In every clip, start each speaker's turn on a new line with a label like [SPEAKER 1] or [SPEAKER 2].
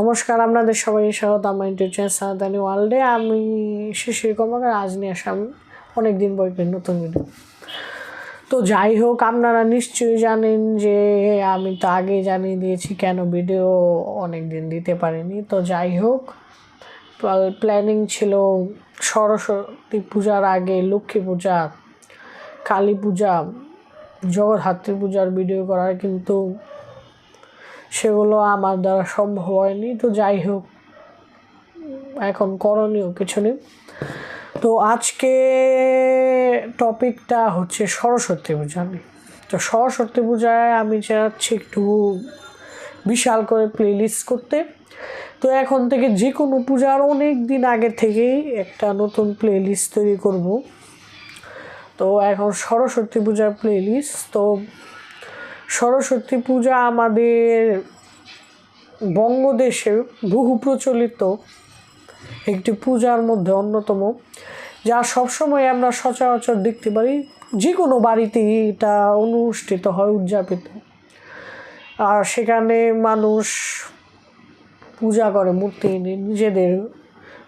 [SPEAKER 1] নমস্কার, আপনাদের সবাই স্বাগত। আমার চ্যানেল সাদানি ওয়ার্ল্ডে আমি শিশির কর্মকার। আজ নিয়ে আসলাম অনেক দিন পর নতুন ভিডিও তো যাই হোক, আপনারা নিশ্চয়ই জানেন যে আমি তো আগেই জানিয়ে দিয়েছি কেন ভিডিও অনেক দিন দিতে পারিনি। তো যাই হোক প্ল্যানিং ছিল সরস্বতী পূজার আগে, লক্ষ্মী পূজা, কালী পূজা, জগদ্ধাত্রী পূজার ভিডিও করার। কিন্তু সেগুলো আমার দ্বারা সম্ভব হয়নি। তো যাই হোক, এখন করণীয় কিছু নেই। তো আজকে টপিকটা হচ্ছে সরস্বতী পূজা নিয়ে। তো সরস্বতী পূজায় আমি চাচ্ছি একটু বিশাল করে প্লেলিস্ট করতে। তো এখন থেকে যে কোনো পূজার অনেক দিন আগে থেকেই একটা নতুন প্লেলিস্ট তৈরি করব। তো এখন সরস্বতী পূজার প্লেলিস্ট তো সরস্বতী পূজা আমাদের বঙ্গদেশে বহু প্রচলিত একটি পূজার মধ্যে অন্যতম, যা সবসময় আমরা সচরাচর দেখতে পারি। যে কোনো বাড়িতেই এটা অনুষ্ঠিত হয়, উদযাপিত। আর সেখানে মানুষ পূজা করে, মূর্তি এনে নিজেদের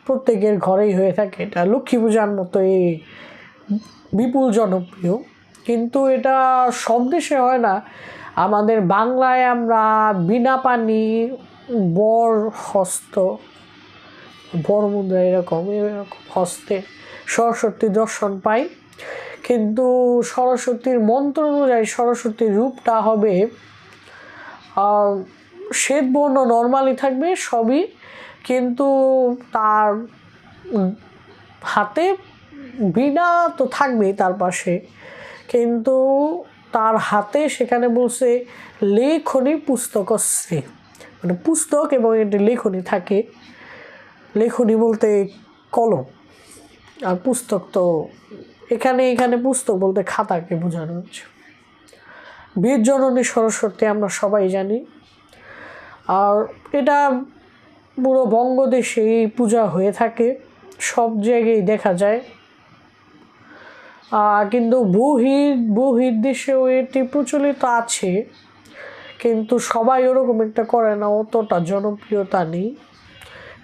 [SPEAKER 1] প্রত্যেকের ঘরেই হয়ে থাকে। এটা লক্ষ্মী পূজার মতো এই বিপুল জনপ্রিয়। কিন্তু এটা সব দেশে হয় না। আমাদের বাংলায় আমরা বিনা পানি, বর হস্ত, বর মুদ্রা এরকম এরকম হস্তে সরস্বতী দর্শন পাই। কিন্তু সরস্বতীর মন্ত্র অনুযায়ী সরস্বতীর রূপটা হবে শ্বেত বর্ণ নর্মালি থাকবে সবই, কিন্তু তার হাতে বিনা তো থাকবেই তার পাশে। কিন্তু তার হাতে সেখানে বলছে লেখনি পুস্তকশ্রী মানে পুস্তক এবং এটি লেখনি থাকে। লেখনি বলতে কলম। আর পুস্তক তো এখানে এখানে পুস্তক বলতে খাতাকে বোঝানো হচ্ছে। বীর জননী সরস্বতী আমরা সবাই জানি। আর এটা পুরো বঙ্গদেশে এই পূজা হয়ে থাকে। সব জায়গায় দেখা যায়। কিন্তু বহির বহির দেশেও এটি প্রচলিত আছে, কিন্তু সবাই ওরকম একটা করে না, অতটা জনপ্রিয়তা নেই।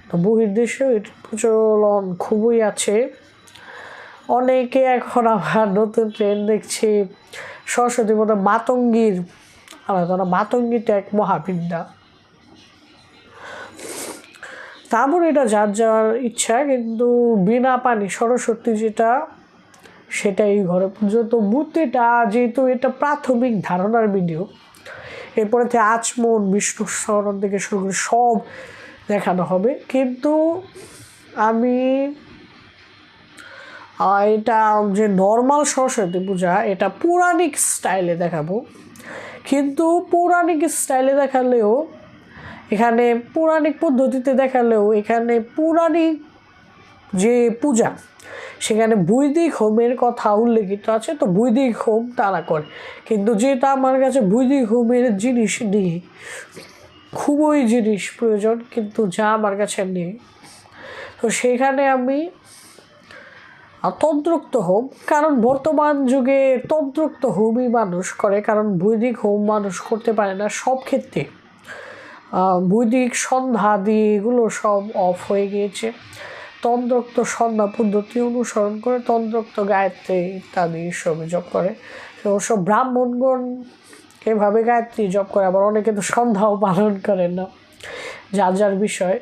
[SPEAKER 1] তো বহির দেশেও এটি প্রচলন খুবই আছে। অনেকে এখন আবার নতুন ট্রেন্ড দেখছি, সরস্বতী মতো মাতঙ্গীর আলাদা মাতঙ্গীটা এক মহাবিদ্যা। তারপর এটা যার যার ইচ্ছা, কিন্তু বিনা পানি সরস্বতী যেটা সেটাই ঘরে পুজো। তো মূর্তিটা যেহেতু এটা প্রাথমিক ধারণার ভিডিও, এরপরে আচমন, বিষ্ণু স্মরণ থেকে শুরু করে সব দেখানো হবে। কিন্তু আমি এটা যে নর্মাল সরস্বতী পূজা, এটা পৌরাণিক স্টাইলে দেখাবো। কিন্তু পৌরাণিক স্টাইলে দেখালেও, এখানে পৌরাণিক পদ্ধতিতে দেখালেও, এখানে পৌরাণিক যে পূজা সেখানে বৈদিক হোমের কথা উল্লেখিত আছে, তো বৈদিক হোম তারা করে। কিন্তু যেটা আমার কাছে বৈদিক হোমের জিনিস নেই, খুবই জিনিস প্রয়োজন, কিন্তু যা আমার কাছে নেই। তো সেখানে আমি তন্ত্রোক্ত হোম, কারণ বর্তমান যুগে তন্ত্রোক্ত হোমই মানুষ করে, কারণ বৈদিক হোম মানুষ করতে পারে না সব ক্ষেত্রে। বৈদিক সন্ধ্যা দিয়ে এগুলো সব অফ হয়ে গিয়েছে। তন্ত্রোক্ত সন্ধ্যা পদ্ধতি অনুসরণ করে তন্ত্রোক্ত গায়ত্রী ইত্যাদি সব জপ করে। অবশ্য ব্রাহ্মণগণ এভাবে গায়ত্রী জপ করে, আবার অনেকে তো সন্ধ্যাও পালন করেন না। যার যার বিষয়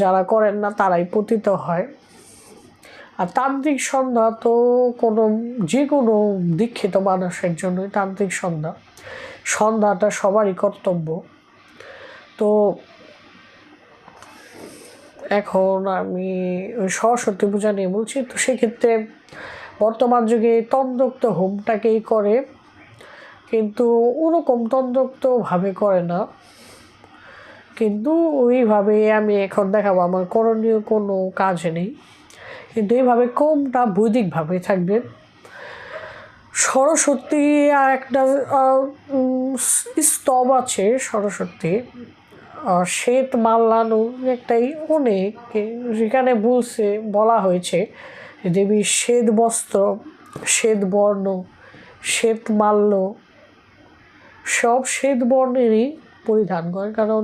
[SPEAKER 1] যারা করেন না তারাই পতিত হয়। আর তান্ত্রিক সন্ধ্যা তো কোনো, যে কোনো দীক্ষিত মানুষের জন্যই তান্ত্রিক সন্ধ্যা। সন্ধ্যাটা সবারই কর্তব্য। তো এখন আমি সরস্বতী পূজা নিয়ে বলছি, তো সেক্ষেত্রে বর্তমান যুগে তন্দ্রক্ত হোমটাকেই করে, কিন্তু ওরকম তন্দ্রক্তভাবে করে না। কিন্তু ওইভাবে আমি এখন দেখাবো, আমার করণীয় কোনো কাজ নেই। কিন্তু এইভাবে কমটা বৈদিকভাবে থাকবে। সরস্বতী আর একটা স্তব আছে সরস্বতী। শ্বেত মাল্লানো একটাই অনেক সেখানে বলছে, বলা হয়েছে দেবী শ্বেত বস্ত্র শ্বেত বর্ণ শ্বেত মাল্য, সব শ্বেত বর্ণেরই পরিধান করে। কারণ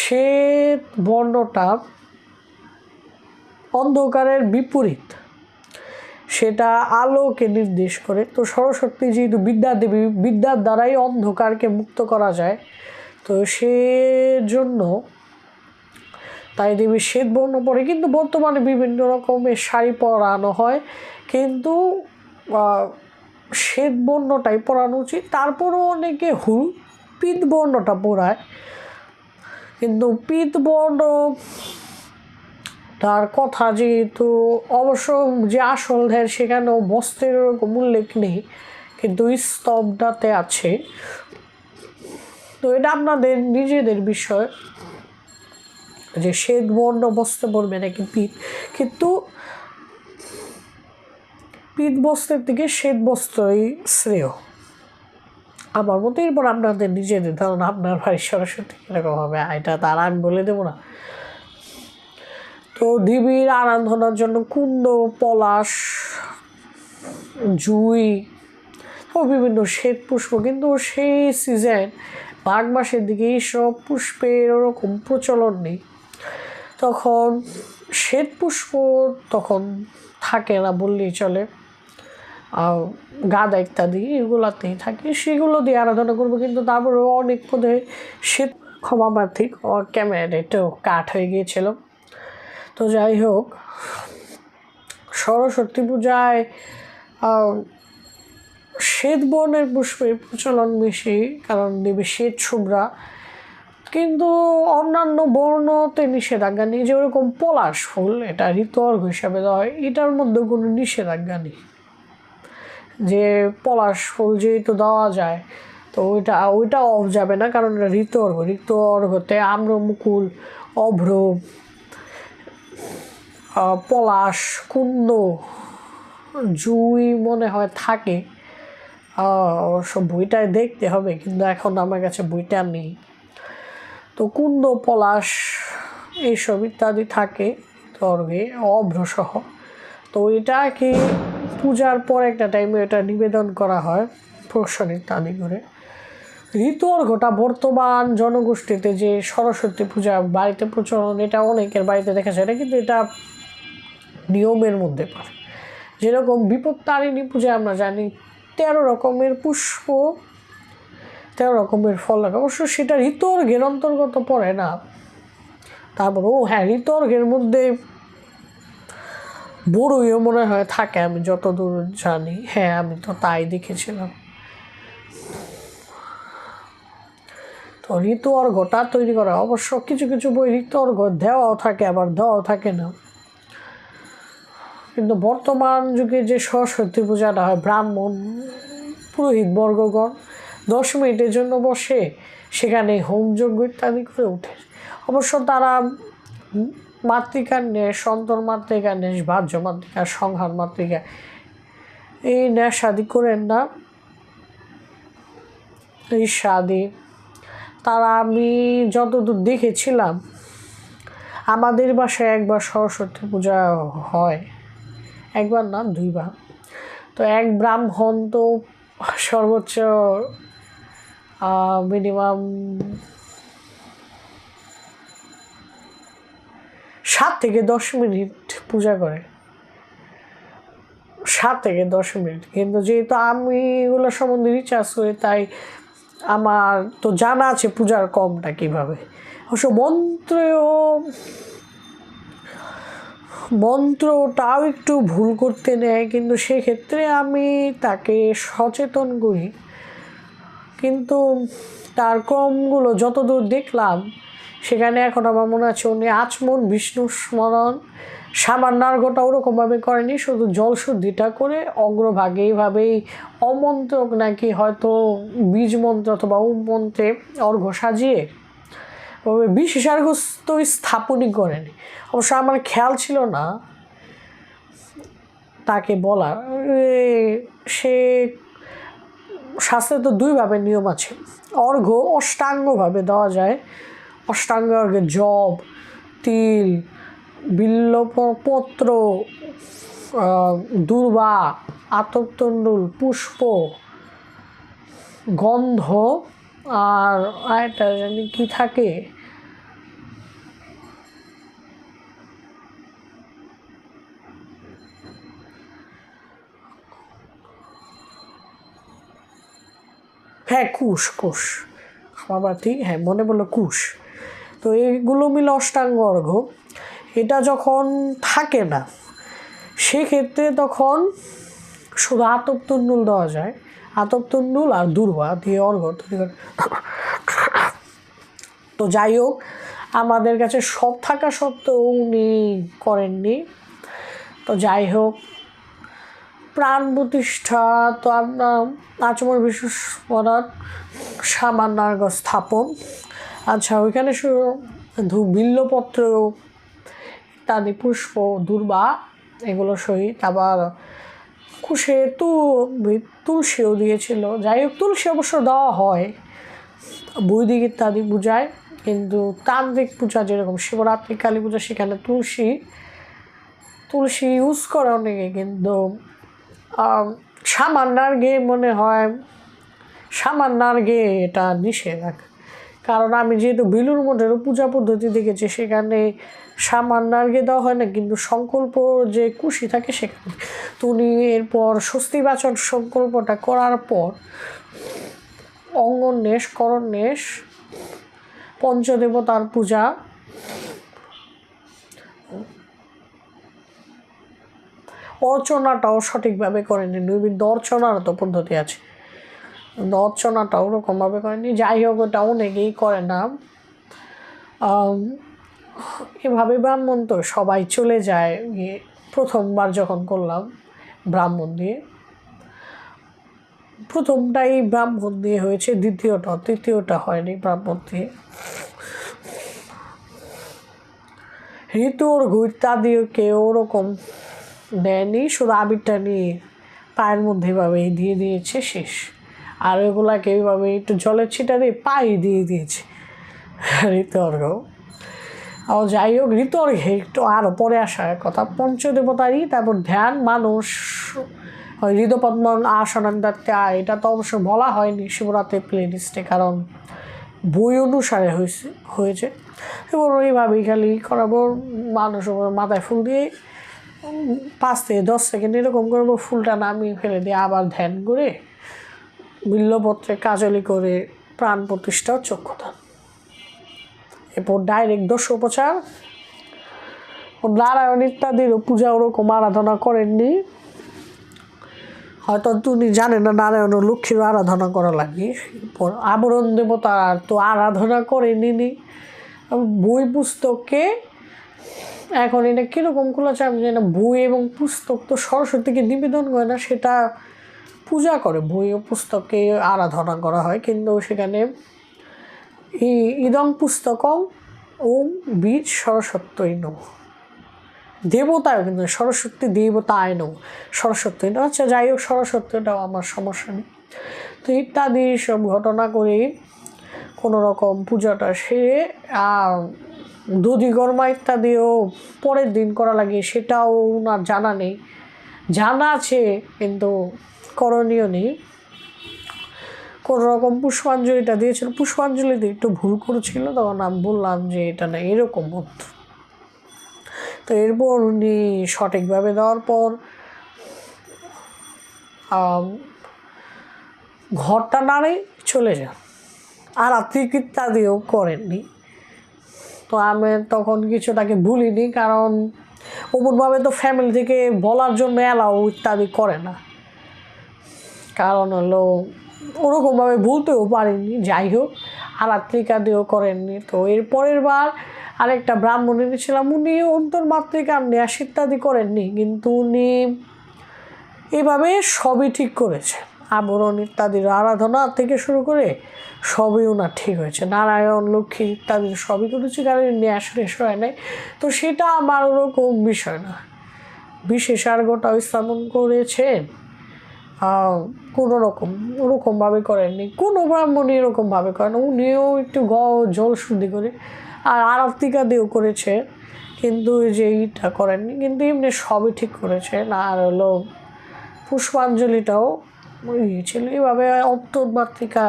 [SPEAKER 1] শ্বেত বর্ণটা অন্ধকারের বিপরীত। সেটা আলোকে নির্দেশ করে। তো সরস্বতী যেহেতু বিদ্যা দেবী বিদ্যার দ্বারাই অন্ধকারকে মুক্ত করা যায় তো সেজন্য তাই দেবী শ্বেত বর্ণ পরে, কিন্তু বর্তমানে বিভিন্ন রকমের শাড়ি পরানো হয়। কিন্তু শ্বেত বর্ণটাই পরানো উচিত। তারপরেও অনেকে হুল, পিত বর্ণটা পরায়। কিন্তু পিত বর্ণ, তার কথা যেহেতু অবশ্য যে আসল ধ্যান সেখানেও বস্ত্রের ওরকম উল্লেখ নেই, কিন্তু স্তবটাতে আছে। তো এটা আপনাদের নিজেদের বিষয় যে শ্বেত বর্ণ বস্ত্র পরবে নাকি পিত কিন্তু পিত বস্ত্রের থেকে শ্বেত বস্ত্রই শ্রেয়। আমার মতো এরপর আপনাদের নিজেদের ধরুন আপনার ভাই সরস্বতী কীরকম হবে, এটা তার আমি বলে দেবো না। তো দেবীর আরাধনার জন্য কুন্দ, পলাশ, জুই, ও বিভিন্ন শ্বেত পুষ্প, কিন্তু সেই সিজন মাঘ মাসের দিকে এইসব পুষ্পের ওরকম প্রচলন নেই। তখন শ্বেত পুষ্প তখন থাকে না বললেই চলে। গাঁদা ইত্যাদি এগুলাতেই থাকে। সেগুলো দিয়ে আরাধনা করব, কিন্তু তারপরে অনেক পদে শ্বেত ক্ষমা প্রার্থিক ক্যামেরাটা একটু কাট হয়ে গিয়েছিল। তো যাই হোক, সরস্বতী পূজায় শ্বেত বর্ণের পুষ্পের প্রচলন বেশি, কারণ দেবী শ্বেত শুভ্রা। কিন্তু অন্যান্য বর্ণতে নিষেধাজ্ঞা নেই, যে ওরকম পলাশ ফুল, এটা ঋতর্ঘ হিসাবে দেওয়া হয়, এটার মধ্যে কোনো নিষেধাজ্ঞা নেই। যে পলাশ ফুল যেহেতু দেওয়া যায়, তো ওইটা ওইটা অফ যাবে না, কারণ এটা ঋতর্ঘ। ঋতর্ঘতে আম্র মুকুল অভ্র পলাশ, কুন্দ, জুই মনে হয় থাকে। অবশ্য বইটায় দেখতে হবে, কিন্তু এখন আমার কাছে বইটা নেই। তো কুন্দ, পলাশ এইসব ইত্যাদি থাকে তর্গে, অভ্রসহ। তো এটা কি পূজার পর একটা টাইমে এটা নিবেদন করা হয় প্রশ্ন ইত্যাদি করে। ঋতুর্ঘটা বর্তমান জনগোষ্ঠীতে যে সরস্বতী পূজা, বাড়িতে প্রচলন, এটা অনেকের বাড়িতে দেখা যায় এটা কিন্তু এটা নিয়মের মধ্যে পড়ে। যেরকম বিপত্তারিণী পূজা আমরা জানি তেরো রকমের পুষ্প, তেরো রকমের ফল লাগে। অবশ্য সেটা ঋতর্ঘের অন্তর্গত পড়ে না। তারপর, ও হ্যাঁ ঋতর্ঘের মধ্যে বড়ইও মনে হয় থাকে, আমি যতদূর জানি। হ্যাঁ আমি তো তাই দেখেছিলাম। তো ঋতু অর্ঘটা তৈরি করা। অবশ্য কিছু কিছু বই ঋতু অর্ঘ দেওয়াও থাকে, আবার দেওয়াও থাকে না। কিন্তু বর্তমান যুগে যে সরস্বতী পূজাটা হয়, ব্রাহ্মণ পুরোহিত বর্গগণ দশ মিনিটের জন্য বসে সেখানে হোমযজ্ঞ ইত্যাদি করে ওঠে। অবশ্য তারা মাতৃকার নেশ সন্তর মাতৃকা নেশ বাহ্য মাতৃকা, সংহার মাতৃকা এই নেশাদি করেন না। সাদি তারা আমি যতদূর দেখেছিলাম, আমাদের বাসায় একবার সরস্বতী পূজা হয়। একবার না, দুইবার। তো এক ব্রাহ্মণ তো সর্বোচ্চ মিনিমাম সাত থেকে দশ মিনিট পূজা করে। সাত থেকে দশ মিনিট। কিন্তু যেহেতু আমি এগুলো সম্বন্ধে রিচার্জ করি, তাই আমার তো জানা আছে পূজার কমটা কীভাবে। অবশ্য মন্ত্রেও মন্ত্রটাও একটু ভুল করতে নেয়, কিন্তু সেক্ষেত্রে আমি তাকে সচেতন করি। কিন্তু তার ক্রমগুলো যতদূর দেখলাম, সেখানে এখন আমার মনে আছে উনি আচমন, বিষ্ণু স্মরণ সামান্যার্ঘটা ওরকমভাবে করেনি, শুধু জলশুদ্ধিটা করে অগ্রভাগে এইভাবেই অমন্ত্রক নাকি হয়তো বীজ মন্ত্র অথবা ওম মন্ত্রে অর্ঘ সাজিয়ে ওভাবে বিশেষার্ঘ তো স্থাপনই করেনি। অবশ্য আমার খেয়াল ছিল না তাকে বলা সে শাস্ত্রে তো দুইভাবে নিয়ম আছে। অর্ঘ্য অষ্টাঙ্গভাবে দেওয়া যায়। অষ্টাঙ্গ অর্ঘ্যে জব তিল বিল্লপত্র দুর্বা, আতপতণ্ডুল, পুষ্প, গন্ধ আর আরেকটা জানি কী থাকে? হ্যাঁ কুশ কুশ। বাবা ঠিক হ্যাঁ মনে বলল কুশ। তো এইগুলো মিলে অষ্টাঙ্গ অর্ঘ। এটা যখন থাকে না, সেক্ষেত্রে তখন শুধু আতপ তুন্ডুল দেওয়া যায়। আতপ তুন্ডুল আর দুর্বা দিয়ে অর্ঘ। তৈরি করে তো যাই হোক, আমাদের কাছে সব থাকা সত্ত্বেও উনি করেননি। তো যাই হোক প্রাণ প্রতিষ্ঠা তো আপনার আচমর বিশেষ করার সামান্যার্ঘ স্থাপন আচ্ছা ওইখানে শুধু ধূপ, বিল্লপত্র ইত্যাদি পুষ্প, দুর্বা, এগুলো সহিত আবার কুশে তু তুলসীও দিয়েছিল। যাই হোক, তুলসী অবশ্য দেওয়া হয়। বৈদিক ইত্যাদি পূজায়, কিন্তু তান্ত্রিক পূজা যেরকম, শিবরাত্রি কালী পূজা সেখানে তুলসী তুলসী ইউজ করে অনেকে, কিন্তু সামান্যার গে মনে হয় সামান্যার গে এটা নিষেধ কারণ আমি যেহেতু বিলুর মধ্যেরও পূজা পদ্ধতি দেখেছি, সেখানে সামান্যার গে দেওয়া হয় না, কিন্তু সংকল্প যে কুশি থাকে সেখানে। তো উনি এরপর স্বস্তিবাচন সংকল্পটা করার পর অঙ্গন্বেষ করণ্বেষ পঞ্চদেবতার পূজা অর্চনাটাও সঠিকভাবে করেনি। নৈবিদ্য অর্চনারও তো পদ্ধতি আছে। অর্চনাটা ওরকমভাবে করেনি। যাই হোক, ওটা অনেকেই করে না। এভাবে ব্রাহ্মণ তো সবাই চলে যায়। প্রথমবার যখন করলাম ব্রাহ্মণ দিয়ে, প্রথমটাই ব্রাহ্মণ দিয়ে হয়েছে, দ্বিতীয়টা, তৃতীয়টা হয়নি ব্রাহ্মণ দিয়ে। ঋতুর ইত্যাদিও কেউ ওরকম দেয়নি, শুধু আবিরটা নিয়ে পায়ের মধ্যে এভাবে দিয়ে দিয়েছে, শেষ। আর ওগুলাকে এইভাবে একটু জলের ছিটা দিয়ে পায়ে দিয়ে দিয়েছে। ঋতর্ঘ ও যাই হোক, ঋতর্ঘে একটু আরও পরে আসার কথা। পঞ্চদেবতারই তারপর ধ্যান মানুষ ওই হৃদপদ্ম আসনান্দাতে এটা তো অবশ্য বলা হয়নি শিবরাত্রি প্লে লিস্টে কারণ বই অনুসারে হয়েছে হয়েছে। এবং ওইভাবেই খালি করাবো মানুষ মাথায় ফুল দিয়ে পাঁচ থেকে দশ সেকেন্ড এরকম করব ফুলটা নামিয়ে ফেলে দিয়ে আবার ধ্যান করে বিল্লপত্রে কাজলি করে প্রাণ প্রতিষ্ঠা চক্ষুদান। এরপর ডাইরেক্ট দশোপচার নারায়ণ ইত্যাদির পূজা ওরকম আরাধনা করেননি। হয়তো তুমি জানেন না, নারায়ণ ও লক্ষ্মীর আরাধনা করা লাগে। এরপর আবরণ দেবতা তো আরাধনা করেনি বই পুস্তকে এখন এটা কীরকম খোলাছে আমি জানি না বই এবং পুস্তক তো সরস্বতীকে নিবেদন করে না, সেটা পূজা করে, বই ও পুস্তককে আরাধনা করা হয়। কিন্তু সেখানে ইদং পুস্তকম ওম বীজ সরস্বত্যই নৌ দেবতায় কিন্তু সরস্বতী দেবতায় নৌ সরস্বতী আচ্ছা যাই হোক, সরস্বতীটাও আমার সমস্যা নেই। তো ইত্যাদি সব ঘটনা করে কোনো রকম পূজাটা সেরে দধি গরমা ইত্যাদিও পরের দিন করা লাগে সেটাও ওনার জানা নেই। জানা আছে, কিন্তু করণীয় নেই। কোনো রকম পুষ্পাঞ্জলিটা দিয়েছিল। পুষ্পাঞ্জলিতে একটু ভুল করেছিল, তখন আমি বললাম যে এটা না এরকম মন্ত্র তো এরপর উনি সঠিকভাবে দেওয়ার পর ঘরটা নাড়ে চলে যান। আর আত্মিক ইত্যাদিও করেননি। তো আমি তখন কিছু তাকে ভুলিনি, কারণ অমনভাবে তো ফ্যামিলি থেকে বলার জন্য অ্যালাউ ইত্যাদি করে না। কারণ হলো ওরকমভাবে ভুলতেও পারেননি যাই হোক আরাত্রিকা দিয়েও করেননি। তো এর পরের বার আরেকটা ব্রাহ্মণ এনেছিলাম উনি অন্তর্মাত্রিকা ন্যাস ইত্যাদি করেননি, কিন্তু উনি এভাবে সবই ঠিক করেছে আবরণ ইত্যাদির আরাধনা থেকে শুরু করে সবই ওনার ঠিক হয়েছে। নারায়ণ, লক্ষ্মী ইত্যাদি সবই করেছে কারণ ন্যাস শেষ হয় নাই। তো সেটা আমার ওরকম বিষয় না। বিশেষ আর গোটা স্থাপন করেছেন কোনো রকম, ওরকমভাবে করেননি। কোনো ব্রাহ্মণই এরকমভাবে করেন উনিও একটু গ, জল শুদ্ধি করে আর আরতিকা দিয়েও করেছে, কিন্তু যে ইটা করেননি। কিন্তু এমনি সবই ঠিক করেছেন আর হলো পুষ্পাঞ্জলিটাও এইভাবে অন্তর্মাতৃকা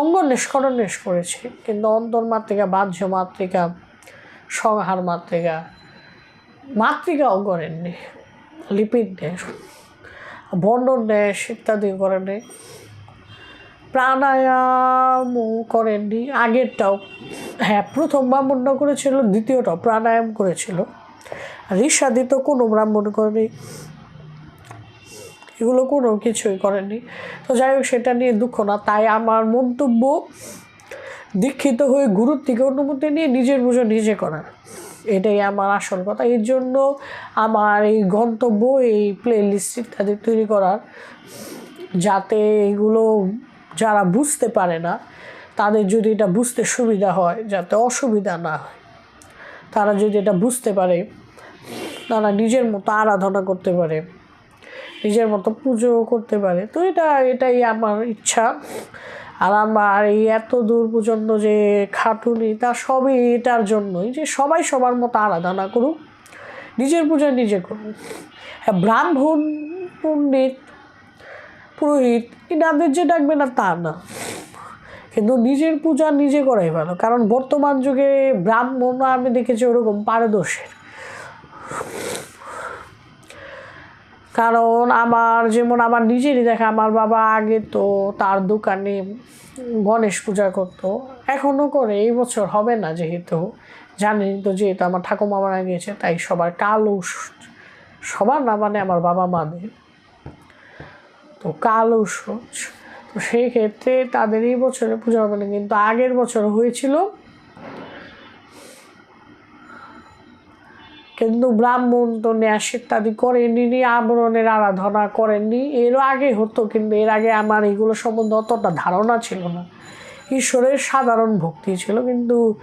[SPEAKER 1] অঙ্গ নিষ্করণেশ করেছে। কিন্তু অন্তর্মাতৃকা বাহ্য মাতৃকা সংহার মাতৃকা মাতৃকাও করেননি লিপিড ন্যাস বন্ডন ন্যাস ইত্যাদি করেননি প্রাণায়ামও করেননি আগেরটাও হ্যাঁ প্রথম ব্রাহ্মণ্য করেছিল, দ্বিতীয়টাও প্রাণায়াম করেছিল। আর ঈর্ষাদি তো কোনো ব্রাহ্মণ করেনি। এগুলো কোনো কিছুই করেনি তো যাই হোক, সেটা নিয়ে দুঃখ না। তাই আমার মন্তব্য, দীক্ষিত হয়ে গুরুর থেকে অনুমতি নিয়ে নিজের বুঝো নিজে করার। এটাই আমার আসল কথা। এর জন্য আমার এই গন্তব্য, এই প্লে লিস্ট ইত্যাদি তৈরি করার, যাতে এগুলো যারা বুঝতে পারে না, তাদের যদি এটা বুঝতে সুবিধা হয়, যাতে অসুবিধা না হয়, তারা যদি এটা বুঝতে পারে, তারা নিজের মতো আরাধনা করতে পারে। নিজের মতো পুজো করতে পারে। তো এটা, এটাই আমার ইচ্ছা। আর আমার এই এত দূর পর্যন্ত যে খাটুনি, তা সবই এটার জন্যই যে সবাই সবার মতো আরাধনা করুক। নিজের পূজা নিজে করুক। হ্যাঁ ব্রাহ্মণ, পণ্ডিত, পুরোহিত, এনাদের যে ডাকবে না, তা না। কিন্তু নিজের পূজা নিজে করাই ভালো। কারণ বর্তমান যুগে ব্রাহ্মণ আমি দেখেছি ওরকম পারদর্শের কারণ আমার যেমন আমার নিজেরই দেখা, আমার বাবা আগে তো তার দোকানে গণেশ পূজা করতো এখনও করে, এই বছর হবে না যেহেতু জানেন তো যেহেতু আমার ঠাকুমা মারা গিয়েছে, তাই সবার কালো সবার না মানে আমার বাবা মাদের, তো কালো সূচ তো সেই ক্ষেত্রে তাদের এই বছরে পূজা হবে না, কিন্তু আগের বছর হয়েছিল কিন্তু ব্রাহ্মণ তো ন্যাস ইত্যাদি করেনি আবরণের আরাধনা করেননি। এর আগে হতো, কিন্তু এর আগে আমার এগুলো সম্বন্ধে অতটা ধারণা ছিল না। ঈশ্বরের সাধারণ ভক্তি ছিল, কিন্তু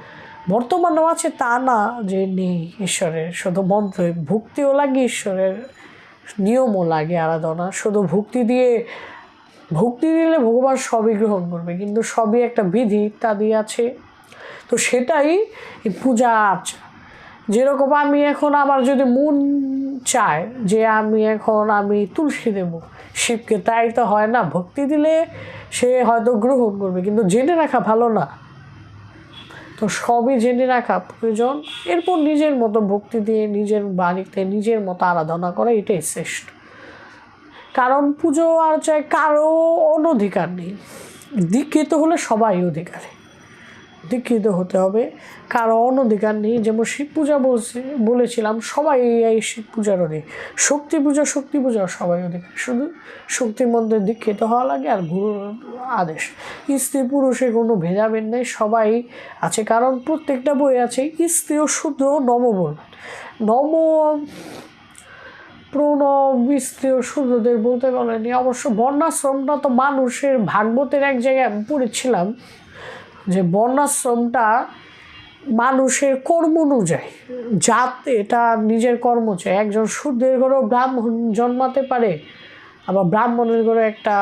[SPEAKER 1] বর্তমানেও আছে তা না যে নেই ঈশ্বরের। শুধু মন্ত্রে, ভক্তিও লাগে ঈশ্বরের, নিয়মও লাগে আরাধনা। শুধু ভক্তি দিয়ে, ভক্তি দিলে ভগবান সবই গ্রহণ করবে, কিন্তু সবই একটা বিধি ইত্যাদি আছে। তো সেটাই পূজা আর্চা যেরকম আমি এখন আমার যদি মন চায় যে আমি এখন আমি তুলসী দেব, শিবকে তাই তো হয় না, ভক্তি দিলে সে হয়তো গ্রহণ করবে, কিন্তু জেনে রাখা ভালো না। তো সবই জেনে রাখা প্রয়োজন। এরপর নিজের মতো ভক্তি দিয়ে, নিজের বাড়িতে নিজের মতো আরাধনা করা এটাই শ্রেষ্ঠ। কারণ পুজো আর্চায় কারও অনধিকার নেই। দীক্ষিত হলে সবাই অধিকারী। দীক্ষিত হতে হবে। কারও অনধিকার নেই যেমন শিব পূজা বলছি, বলেছিলাম, সবাই এই শিব পূজার অধিক। শক্তি পূজা শক্তি পূজা সবাই অধিকার শুধু শক্তির মধ্যে দীক্ষিত হওয়া লাগে আর গুরুর আদেশ। স্ত্রী পুরুষে কোনো ভেদাভেদ নেই, সবাই আছে। কারণ প্রত্যেকটা বই আছে স্ত্রী ও শুদ্ধ নম বলবেন নম প্রণব স্ত্রী ও শুদ্ধদের বলতে পারেনি অবশ্য বর্ণাশ্রমটা তো মানুষের ভাগবতের এক জায়গায় পড়েছিলাম। যে বর্ণাশ্রমটা মানুষের কর্ম অনুযায়ী। জাত এটা নিজের কর্ম চাই একজন শুদ্ধের ঘরেও ব্রাহ্মণ জন্মাতে পারে, আবার ব্রাহ্মণের ঘরে একটা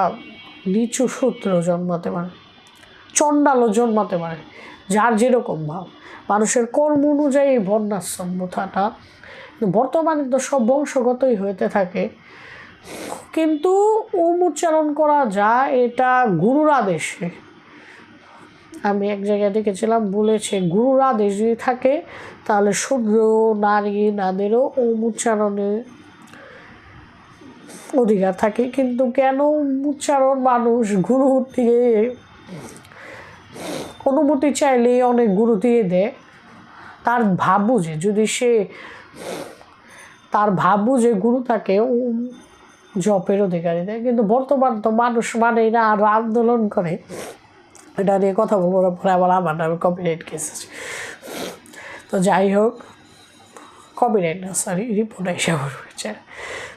[SPEAKER 1] নিচু সূত্র জন্মাতে পারে চণ্ডালও জন্মাতে পারে, যার যেরকম ভাব। মানুষের কর্ম অনুযায়ী বর্ণাশ্রম প্রথাটা বর্তমানে তো সব বংশগতই হইতে থাকে। কিন্তু ওম উচ্চারণ করা যায় এটা গুরুর আদেশে। আমি এক জায়গায় দেখেছিলাম, বলেছে, গুরুর আদেশ যদি থাকে, তাহলে শূদ্র নারী নাদেরও ওম উচ্চারণে অধিকার থাকে। কিন্তু কেন উচ্চারণ মানুষ গুরু থেকে অনুমতি চাইলে অনেক গুরু দিয়ে দেয়? তার ভাব বুঝে যদি সে, তার ভাব বুঝে গুরু তাকে জপের অধিকারী দেয়, কিন্তু বর্তমান তো মানুষ মানেই না, আর আন্দোলন করে। এটা নিয়ে কথা বলব না পরে আবার আমার নামে কপিরাইট কেস আছে। তো যাই হোক কপিরাইট না সরি রিপোর্ট হিসাবে রয়েছে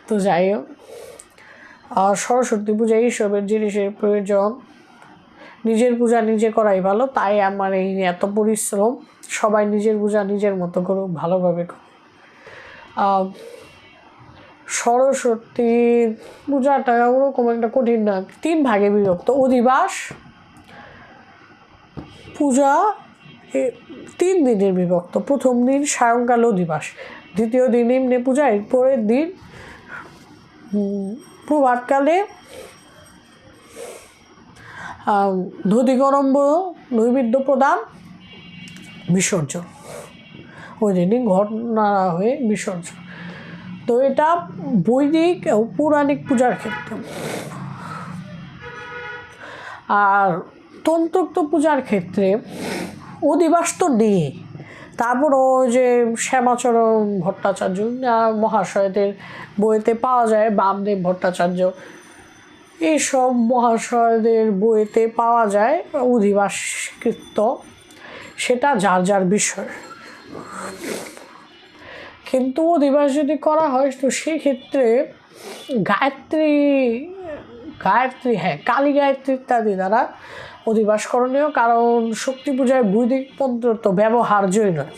[SPEAKER 1] তো যাই হোক, আর সরস্বতী পূজা এইসবের জিনিসের প্রয়োজন, নিজের পূজা নিজে করাই ভালো, তাই আমার এই এত পরিশ্রম, সবাই নিজের পূজা নিজের মতো করুক, ভালোভাবে করুক। সরস্বতী পূজাটা ওরকম একটা কঠিন না, তিন ভাগে বিভক্ত, অধিবাস পূজা তিন দিনের বিভক্ত। প্রথম দিন সায়ংকাল অধিবাস দ্বিতীয় দিন এমনি পূজা এর পরের দিন প্রভাতকালে ধুতিগরম্ব নৈবেদ্য প্রদান, বিসর্জন। ওই দিনই ঘর নাড়া হয়ে বিসর্জন। তো এটা বৈদিক ও পৌরাণিক পূজার ক্ষেত্রে। আর তন্ত্রোক্ত পূজার ক্ষেত্রে অধিবাস তো নেই তারপর ওই যে শ্যামাচরণ ভট্টাচার্য মহাশয়দের বইতে পাওয়া যায়, বামদেব ভট্টাচার্য এইসব মহাশয়দের বইতে পাওয়া যায় অধিবাস কীর্ত সেটা যার যার বিষয়। কিন্তু অধিবাস যদি করা হয়, তো সেক্ষেত্রে গায়ত্রী গায়ত্রী হ্যাঁ কালী গায়ত্রী ইত্যাদি দ্বারা অধিবাস করণীয় কারণ শক্তি পূজায় বৈদিক মন্ত্র তো ব্যবহার্যই নয়।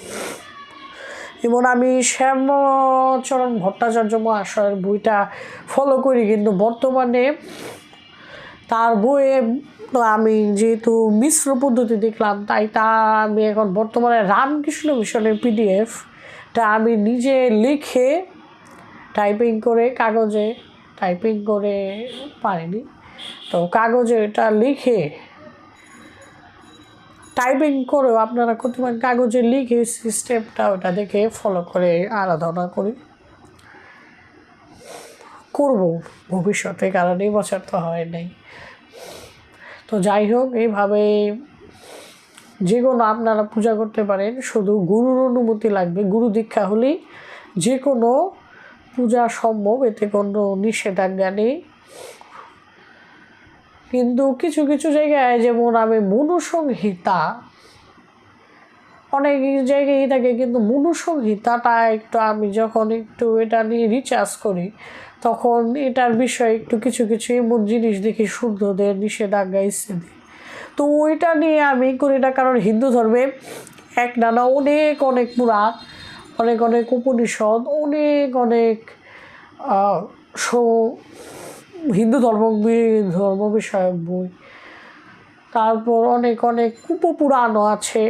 [SPEAKER 1] যেমন আমি শ্যামচরণ ভট্টাচার্য মহাশয়ের বইটা ফলো করি, কিন্তু বর্তমানে তার বইয়ে আমি যেহেতু মিশ্র পদ্ধতি দেখলাম, তাই তা আমি এখন বর্তমানে রামকৃষ্ণ মিশনের পিডিএফ তা আমি নিজে লিখে টাইপিং করে কাগজে টাইপিং করে পারিনি। তো কাগজে এটা লিখে টাইপিং করেও আপনারা করতে পারেন কাগজে লিখে সিস্টেমটা ওটা দেখে ফলো করে আরাধনা করি। করব ভবিষ্যতে, কারণ এই বছর তো হয় নাই। তো যাই হোক, এইভাবে যে কোনো আপনারা পূজা করতে পারেন, শুধু গুরুর অনুমতি লাগবে। গুরু দীক্ষা হলেই যে কোনো পূজা সম্ভব, এতে কোনো নিষেধাজ্ঞা নেই। কিন্তু কিছু কিছু জায়গায় যেমন আমি মনুসংহিতা, অনেক জায়গায় থাকে, কিন্তু মনুসংহিতাটা একটু আমি যখন একটু এটা নিয়ে রিচার্জ করি, তখন এটার বিষয়ে একটু কিছু কিছু এমন জিনিস দেখি শুদ্ধদের নিষেধাজ্ঞা ইত্যাদি তো ওইটা নিয়ে আমি করি না, কারণ হিন্দু ধর্মে এক নানা অনেক অনেক পুরাণ, অনেক অনেক উপনিষদ, অনেক অনেক সো- হিন্দু ধর্ম ধর্ম বিষয়ক বই। তারপর অনেক অনেক উপপুরাণও আছে।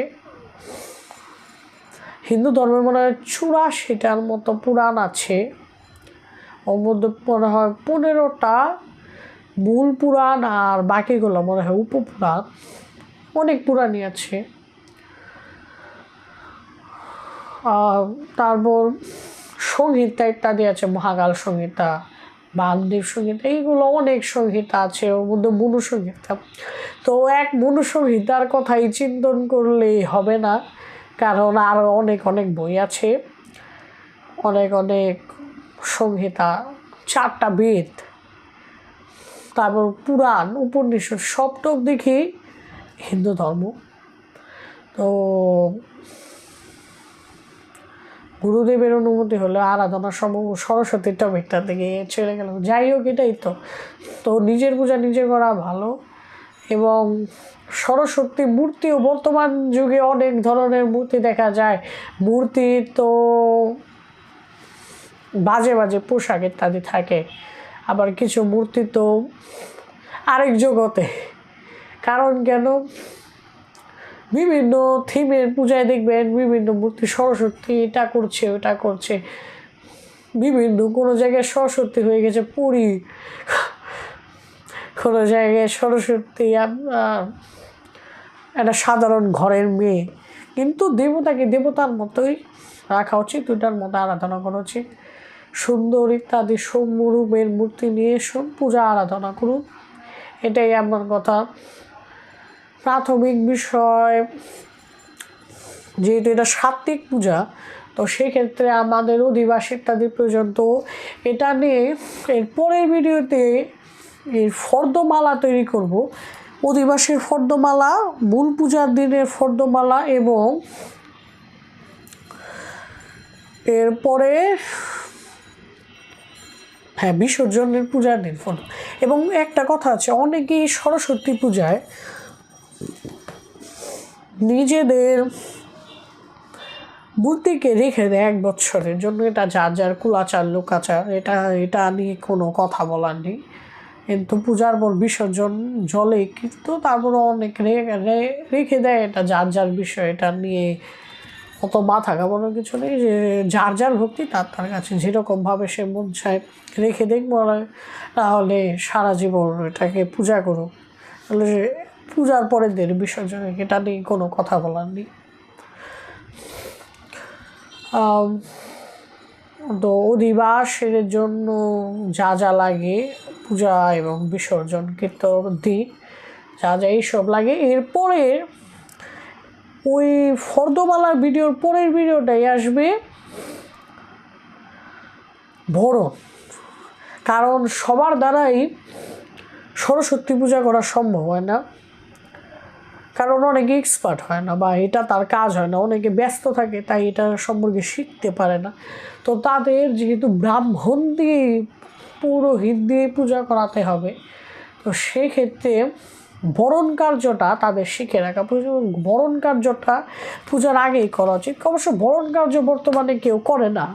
[SPEAKER 1] হিন্দু ধর্মে মনে হয় চুরাশিটার মতো পুরাণ আছে। ওর মধ্যে মনে হয় পনেরোটা মূল পুরাণ আর বাকিগুলো মনে হয় উপপুরাণ। অনেক পুরাণই আছে। তারপর সংহিতা ইত্যাদি আছে, মহাকাল সংহিতা। বামদেব সংহিতা, এইগুলো অনেক সংহিতা আছে, ওর মধ্যে মনু সংহিতা। তো এক মনু সংহিতার কথাই চিন্তন করলেই হবে না, কারণ আরও অনেক অনেক বই আছে, অনেক অনেক সংহিতা, চারটা বেদ, তারপর পুরাণ উপনিষদ সবটক দেখি হিন্দু ধর্ম। তো গুরুদেবের অনুমতি হলে আরাধনা সম্ভব সরস্বতীর টপিকটা থেকে ছেড়ে গেল। যাই হোক, এটাই তো। তো নিজের পূজা নিজে করা ভালো এবং সরস্বতী মূর্তিও বর্তমান যুগে অনেক ধরনের মূর্তি দেখা যায়। মূর্তি তো বাজে বাজে পোশাক ইত্যাদি থাকে। আবার কিছু মূর্তি তো আরেক জগতে। কারণ কেন? বিভিন্ন থিমের পূজায় দেখবেন, বিভিন্ন মূর্তি সরস্বতী, এটা করছে, ওটা করছে। বিভিন্ন, কোনো জায়গায় সরস্বতী হয়ে গেছে পুরী। কোনো জায়গায় সরস্বতী একটা সাধারণ ঘরের মেয়ে। কিন্তু দেবতাকে দেবতার মতোই রাখা উচিত ওটার মতো আরাধনা করা উচিত। সুন্দর ইত্যাদি সৌম্যরূপের মূর্তি নিয়ে সব পূজা আরাধনা করুন। এটাই আমার কথা। প্রাথমিক বিষয়, যেহেতু এটা সাত্বিক পূজা, তো সেক্ষেত্রে আমাদের অধিবাসী ইত্যাদি প্রয়োজন তো এটা নিয়ে এর পরের ভিডিওতে এর ফর্দমালা তৈরি করব। অধিবাসীর ফর্দমালা, মূল পূজার দিনের ফর্দমালা এবং এরপরে হ্যাঁ বিসর্জনের পূজার দিন ফল এবং একটা কথা আছে, অনেকেই সরস্বতী পূজায় নিজেদের মূর্তিকে রেখে দেয় এক বছরের জন্য। এটা যার যার কুলাচার, লোকাচার, এটা এটা নিয়ে কোনো কথা বলার নেই। কিন্তু পূজার পর বিসর্জন জলে কিন্তু তারপরে অনেক রেখে দেয় এটা যার যার বিষয়, এটা নিয়ে অত মাথা ঘামানোর কিছু নেই যে যার যার ভক্তি, তার তার কাছে যেরকমভাবে সে মন চায় রেখে দেখব তাহলে সারা জীবন এটাকে পূজা করুক তাহলে পূজার পরের দিন বিসর্জনে এটা নিয়ে কোনো কথা বলার নেই। তো অধিবাসের জন্য যা যা লাগে, পূজা এবং বিসর্জন, কীর্তন, দিন, যা যা এইসব লাগে। এরপরে ওই ফর্দমালার ভিডিওর পরের ভিডিওটাই আসবে বড় কারণ সবার দ্বারাই সরস্বতী পূজা করা সম্ভব হয় না। কারণ অনেকে এক্সপার্ট হয় না বা এটা তার কাজ হয় না, অনেকে ব্যস্ত থাকে, তাই এটা সম্পর্কে শিখতে পারে না তো তাদের যেহেতু ব্রাহ্মণ দিয়ে পুরোহিত দিয়ে পূজা করাতে হবে, তো সেক্ষেত্রে বরণ কার্যটা তাদের শিখে রাখা প্রয়োজন। বরণ কার্যটা পূজার আগেই করা উচিত অবশ্য বরণ কার্য বর্তমানে কেউ করে না,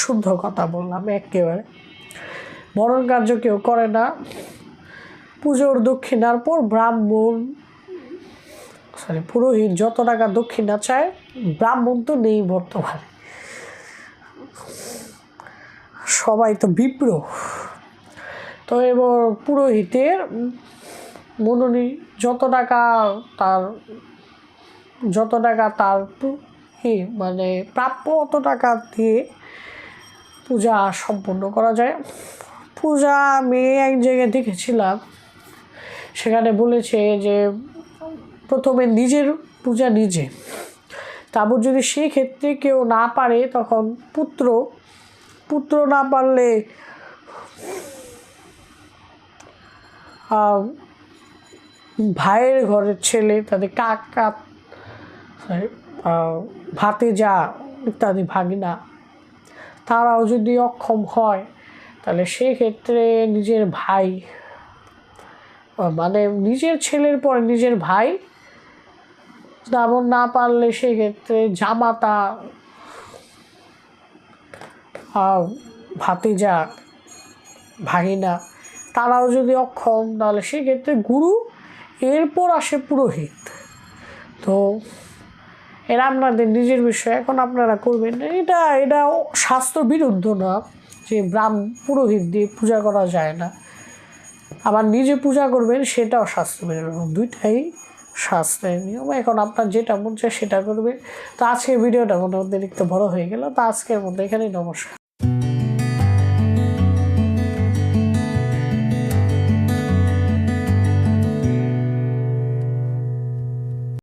[SPEAKER 1] শুদ্ধ কথা বললাম একেবারে বরণ কার্য কেউ করে না, পুজোর দক্ষিণার পর ব্রাহ্মণ সরি, পুরোহিত যত টাকা দক্ষিণা চায়, ব্রাহ্মণ তো নেই বর্তমানে। সবাই তো বিপ্র। তো এবার পুরোহিতের মনোনি যত টাকা তার, যত টাকা তার মানে প্রাপ্য অত টাকা দিয়ে পূজা সম্পূর্ণ করা যায়। পূজা আমি এক জায়গায় দেখেছিলাম, সেখানে বলেছে যে প্রথমে নিজের পূজা নিজে। তারপর যদি সেক্ষেত্রে কেউ না পারে তখন পুত্র পুত্র না পারলে ভাইয়ের ঘরের ছেলে তাদের কাকা আহ, ভাতিজা ইত্যাদি ভাগিনা তারাও যদি অক্ষম হয় তাহলে সেক্ষেত্রে নিজের ভাই মানে নিজের ছেলের পর নিজের ভাই তেমন না পারলে সেক্ষেত্রে জামাতা ভাতিজা, ভাগিনা, তারাও যদি অক্ষম, তাহলে সেক্ষেত্রে গুরু, এরপর আসে পুরোহিত। তো এরা আপনাদের নিজের বিষয়, এখন আপনারা করবেন। এটা এটা শাস্ত্র বিরুদ্ধ না, যে ব্রাহ্ম, পুরোহিত দিয়ে পূজা করা যায় না। আবার নিজে পূজা করবেন, সেটাও শাস্ত্র বিরুদ্ধ। দুইটাই শাস্ত্রের নিয়ম এখন আপনার যেটা মন চায় সেটা করবে। তো আজকের ভিডিওটা মনে অতিরিক্ত বড় হয়ে গেল। তো আজকের মধ্যে এখানেই নমস্কার।